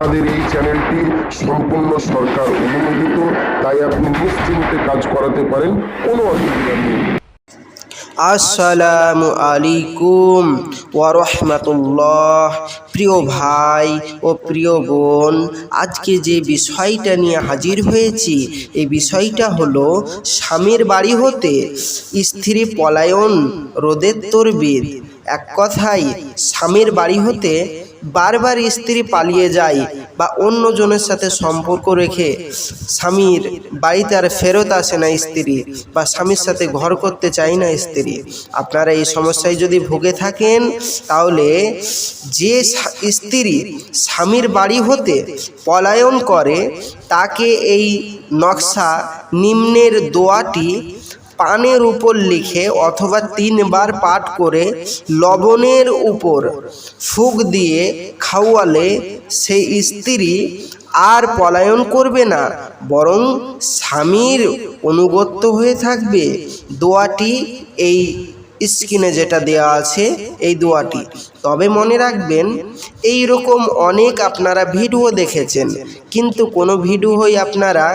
আমাদের এই চ্যানেলটি সম্পূর্ণ সরকার অনুমোদিত, তাই আপনি নিশ্চিন্তে কাজ করাতে পারেন, কোনো অসুবিধা নেই। আসসালামু আলাইকুম ওয়ারহমাতুল্লাহ। প্রিয় ভাই ও প্রিয় বোন, আজকে যে বিষয়টা নিয়ে হাজির হয়েছি এই বিষয়টা হলো স্বামীর বাড়ি হতে স্ত্রী পলায়ন রোদের তরবিদ এক কথায়, স্বামীর বাড়ি হতে বারবার স্ত্রী পালিয়ে যায় বা অন্যজনের সাথে সম্পর্ক রেখে স্বামীর বাড়িতে আর ফেরত আসে না স্ত্রী বা স্বামীর সাথে ঘর করতে চায় না স্ত্রী। আপনারা এই সমস্যায় যদি ভুগে থাকেন, তাহলে যে স্ত্রী স্বামীর বাড়ি হতে পলায়ন করে, তাকে এই নকশা নিম্নের দোয়াটি পানের উপর লিখে অথবা তিনবার পাঠ করে লবণের উপর ফুক দিয়ে খাওয়ালে সেই স্ত্রী আর পলায়ন করবে না, বরং স্বামীর অনুগত্য হয়ে থাকবে। দোয়াটি এই স্ক্রিনে যেটা দেওয়া আছে, এই দোয়াটি। তবে মনে রাখবেন এই রকম অনেক আপনারা ভিডিও দেখেছেন। কিন্তু কোনো ভিডিওই আপনারা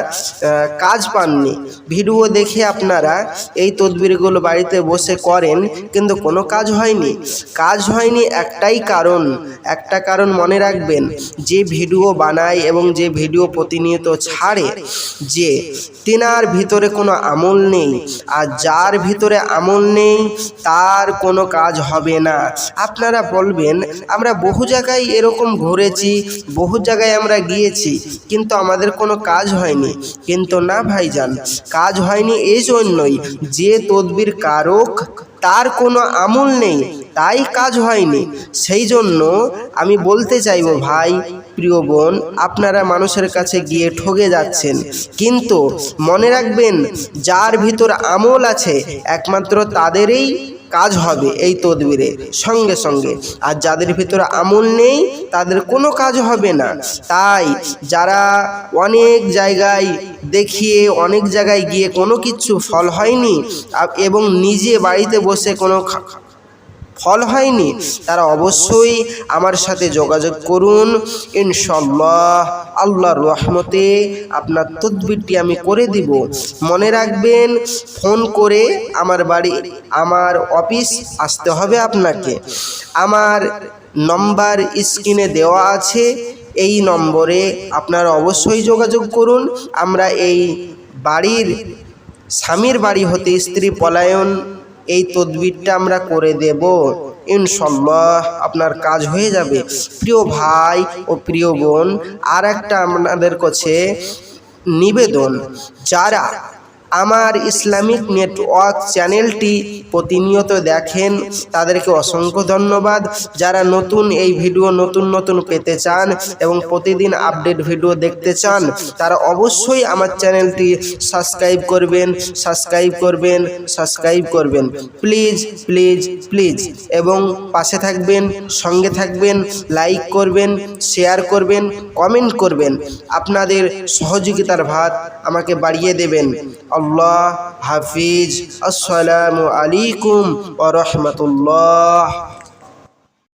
কাজ পাননি। ভিডিও দেখে আপনারা এই তদবিরগুলো বাড়িতে বসে করেন, কিন্তু কোনো কাজ হয়নি। কাজ হয়নি একটাই কারণ, একটা কারণ মনে রাখবেন, যে ভিডিও বানায় এবং যে ভিডিও প্রতিনিয়ত ছাড়ে, যে তেনার ভিতরে কোনো আমল নেই। আর যার ভিতরে আমল নেই, তার কোনো কাজ হবে না। আপনারা বলবেন, আমরা বহু জায়গায় এরকম ঘুরেছি, বহু জায়গায় আমরা গিয়েছি, কিন্তু আমাদের কোনো কাজ হয়নি। কিন্তু না ভাইজান, কাজ হয়নি এই জন্যই যে তদবির কারক, তার কোনো আমল নেই, তাই কাজ হয়নি। সেই জন্য আমি বলতে চাইব, ভাই, প্রিয় বোন, আপনারা মানুষের কাছে গিয়ে ঠগে যাচ্ছেন। কিন্তু মনে রাখবেন, যার ভিতর আমল আছে, একমাত্র তাদেরই কাজ হবে এই তদবিরে। সঙ্গে সঙ্গে, আর যাদের ভিতরে আমল নেই, তাদের কোনো কাজ হবে না। তাই যারা অনেক জায়গায় দেখিয়ে, অনেক জায়গায় গিয়ে কোনো কিছু ফল হয়নি এবং নিজে বাড়িতে বসে কোনো ফল হয়নি, তারা অবশ্যই আমার সাথে যোগাযোগ করুন। ইনশাল্লাহ আল্লাহর রহমতে আপনার তদবিরটি আমি করে দিব। মনে রাখবেন, ফোন করে আমার বাড়ি, আমার অফিস আসতে হবে আপনাকে। আমার নম্বর স্ক্রিনে দেওয়া আছে, এই নম্বরে আপনারা অবশ্যই যোগাযোগ করুন। আমরা এই বাড়ির স্বামীর বাড়ি হতে স্ত্রী পলায়ন এই তদবিরটা আমরা করে দেব। ইনশাল্লাহ আপনার কাজ হয়ে যাবে। প্রিয় ভাই ও প্রিয় বোন আর একটা আপনাদের কাছে নিবেদন। যারা আমার ইসলামিক নেটওয়ার্ক চ্যানেলটি প্রতিনিয়ত দেখেন। তাদেরকে অসংখ্য ধন্যবাদ। যারা নতুন এই ভিডিও নতুন নতুন পেতে চান এবং প্রতিদিন আপডেট ভিডিও দেখতে চান, তারা অবশ্যই আমার চ্যানেলটি সাবস্ক্রাইব করবেন সাবস্ক্রাইব করবেন সাবস্ক্রাইব করবেন। Please please please. এবং পাশে থাকবেন, সঙ্গে থাকবেন, লাইক করবেন, শেয়ার করবেন, কমেন্ট করবেন। আপনাদের সহযোগিতার ভাত আমাকে বাড়িয়ে দেবেন। الله حفيظ. السلام عليكم ورحمة الله